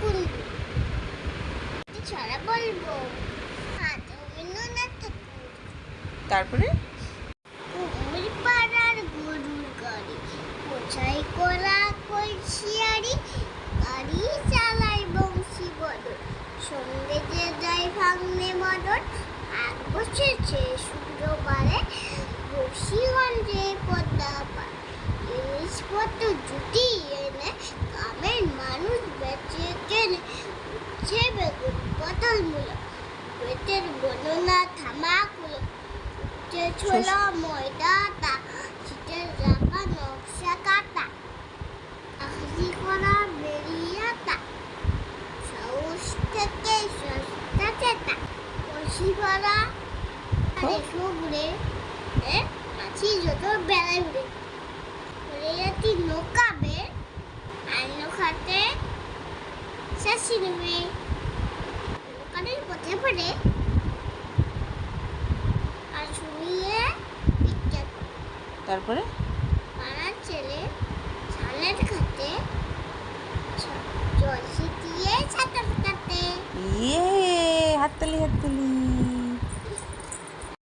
কোন ছড়া বলব। রবীন্দ্রনাথ ঠাকুর। তারপরে? কুমির পাড়ার গরুর গাড়ি। কোথায় কলা কলসিয়ারি গাড়ি চালাই বংশী বদল সঙ্গে যে যায় ভাঙনে মদন এক বসেছে শুক্রবারে বসিগঞ্জে পদ্মা পার। জিনিসপত্র জুটি এনে গ্রামের মানুষ বেগুন পটল পেটের বর্ণনা থামাকুলো যে ছোলা ময়দা তা শীতের রাখা নকশা কাটা। আখি করা বেরিয়াটা সাউস থেকে সস্তা চেতা। কষি ভরা সবরে এ মাছি যত বেড়াই উড়ে। উড়ে যাচ্ছি নৌকা বে আর নৌকাতে শাসি নেবে। পথে আর শুনিয়ে পিকচার তারপরে? পাড়ার ছেলে ছালের খাতে জল দিয়ে ছাতা কাটে। ইয়ে হাততালি হাততালি।